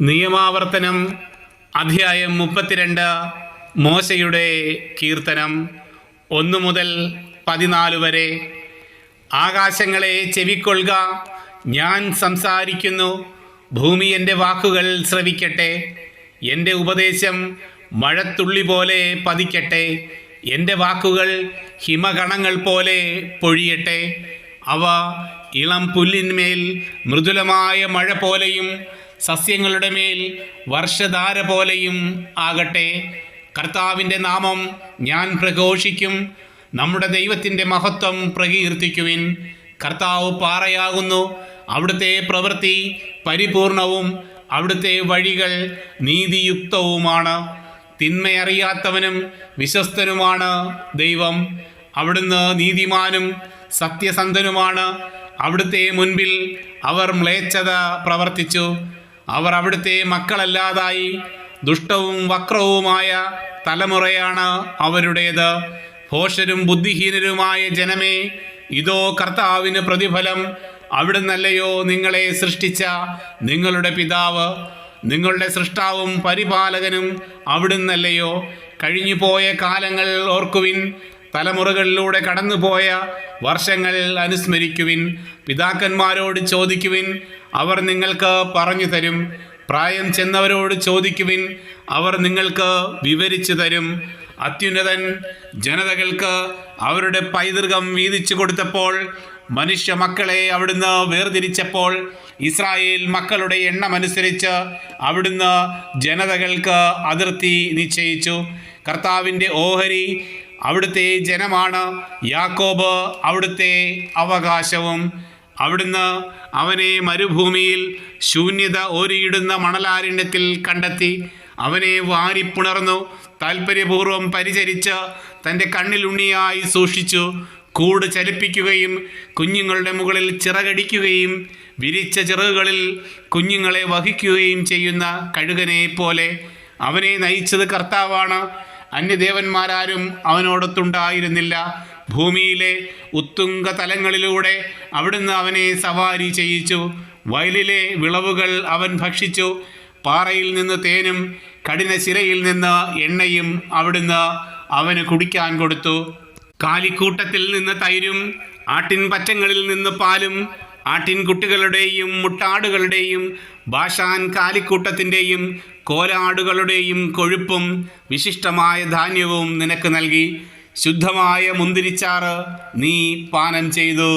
നിയമാവർത്തനം അധ്യായം മുപ്പത്തിരണ്ട് മോശയുടെ കീർത്തനം ഒന്നു മുതൽ പതിനാല് വരെ. ആകാശങ്ങളെ ചെവിക്കൊള്ളുക ഞാൻ സംസാരിക്കുന്നു ഭൂമി എന്റെ വാക്കുകൾ ശ്രവിക്കട്ടെ എന്റെ ഉപദേശം മഴത്തുള്ളി പോലെ പതിക്കട്ടെ എന്റെ വാക്കുകൾ ഹിമഗണങ്ങൾ പോലെ പൊഴിയട്ടെ. അവ ഇളം പുല്ലിന്മേൽ മൃദുലമായ മഴ പോലെയും സസ്യങ്ങളുടെ മേൽ വർഷധാര പോലെയും ആകട്ടെ. കർത്താവിന്റെ നാമം ഞാൻ പ്രഘോഷിക്കും. നമ്മുടെ ദൈവത്തിന്റെ മഹത്വം പ്രകീർത്തിക്കുവിൻ. കർത്താവ് പാറയാകുന്നു. അവിടുത്തെ പ്രവൃത്തി പരിപൂർണവും അവിടുത്തെ വഴികൾ നീതിയുക്തവുമാണ്. തിന്മയറിയാത്തവനും വിശ്വസ്തനുമാണ് ദൈവം. അവിടുന്ന് നീതിമാനും സത്യസന്ധനുമാണ്. അവിടുത്തെ മുൻപിൽ അവർ മ്ലേച്ഛത പ്രവർത്തിച്ചു. അവർ അവിടുത്തെ മക്കളല്ലാതായി. ദുഷ്ടവും വക്രവുമായ തലമുറയാണ് അവരുടേത്. ഭോഷരും ബുദ്ധിഹീനരുമായ ജനമേ ഇതോ കർത്താവിന് പ്രതിഫലം. അവിടുന്നല്ലയോ നിങ്ങളെ സൃഷ്ടിച്ച നിങ്ങളുടെ പിതാവ്. നിങ്ങളുടെ സൃഷ്ടാവും പരിപാലകനും അവിടുന്നല്ലയോ. കഴിഞ്ഞുപോയ കാലങ്ങൾ ഓർക്കുവിൻ. തലമുറകളിലൂടെ കടന്നുപോയ വർഷങ്ങൾ അനുസ്മരിക്കുവിൻ പിതാക്കന്മാരോട് ചോദിക്കുവിൻ അവർ നിങ്ങൾക്ക് പറഞ്ഞു തരും. പ്രായം ചെന്നവരോട് ചോദിക്കുവിൻ അവർ നിങ്ങൾക്ക് വിവരിച്ചു തരും. അത്യുന്നതൻ ജനതകൾക്ക് അവരുടെ പൈതൃകം വീതിച്ചു കൊടുത്തപ്പോൾ മനുഷ്യ മക്കളെ അവിടുന്ന് വേർതിരിച്ചപ്പോൾ ഇസ്രായേൽ മക്കളുടെ എണ്ണമനുസരിച്ച് അവിടുന്ന് ജനതകൾക്ക് അതിർത്തി നിശ്ചയിച്ചു. കർത്താവിന്റെ ഓഹരി അവിടുത്തെ ജനമാണ് യാക്കോബ്. അവിടുത്തെ അവകാശവും അവിടുന്ന് അവനെ മരുഭൂമിയിൽ ശൂന്യത ഓരിയിടുന്ന മണലാരണ്യത്തിൽ കണ്ടെത്തി അവനെ വാരിപ്പുണർന്നു താൽപ്പര്യപൂർവം പരിചരിച്ച് തന്റെ കണ്ണിലുണ്ണിയായി സൂക്ഷിച്ചു കൂട് ചലിപ്പിക്കുകയും കുഞ്ഞുങ്ങളുടെ മുകളിൽ ചിറകടിക്കുകയും വിരിച്ച ചിറകുകളിൽ കുഞ്ഞുങ്ങളെ വഹിക്കുകയും ചെയ്യുന്ന കഴുകനെ പോലെ അവനെ നയിച്ചത് കർത്താവാണ്. അന്യദേവന്മാരാരും അവനോടൊത്തുണ്ടായിരുന്നില്ല. ഭൂമിയിലെ ഉത്തുംഗ തലങ്ങളിലൂടെ അവിടുന്ന് അവനെ സവാരി ചെയ്യിച്ചു. വയലിലെ വിളവുകൾ അവൻ ഭക്ഷിച്ചു. പാറയിൽ നിന്ന് തേനും കഠിന ശിരയിൽ നിന്ന് എണ്ണയും അവിടുന്ന് അവന് കുടിക്കാൻ കൊടുത്തു. കാലിക്കൂട്ടത്തിൽ നിന്ന് തൈരും ആട്ടിൻ പറ്റങ്ങളിൽ നിന്ന് പാലും ആട്ടിൻകുട്ടികളുടെയും മുട്ടാടുകളുടെയും ഭാഷാൻ കാലിക്കൂട്ടത്തിന്റെയും കോലാടുകളുടെയും കൊഴുപ്പും വിശിഷ്ടമായ ധാന്യവും നിനക്ക് നൽകി ശുദ്ധമായ മുന്തിരിച്ചാറ് നീ പാനം ചെയ്തു.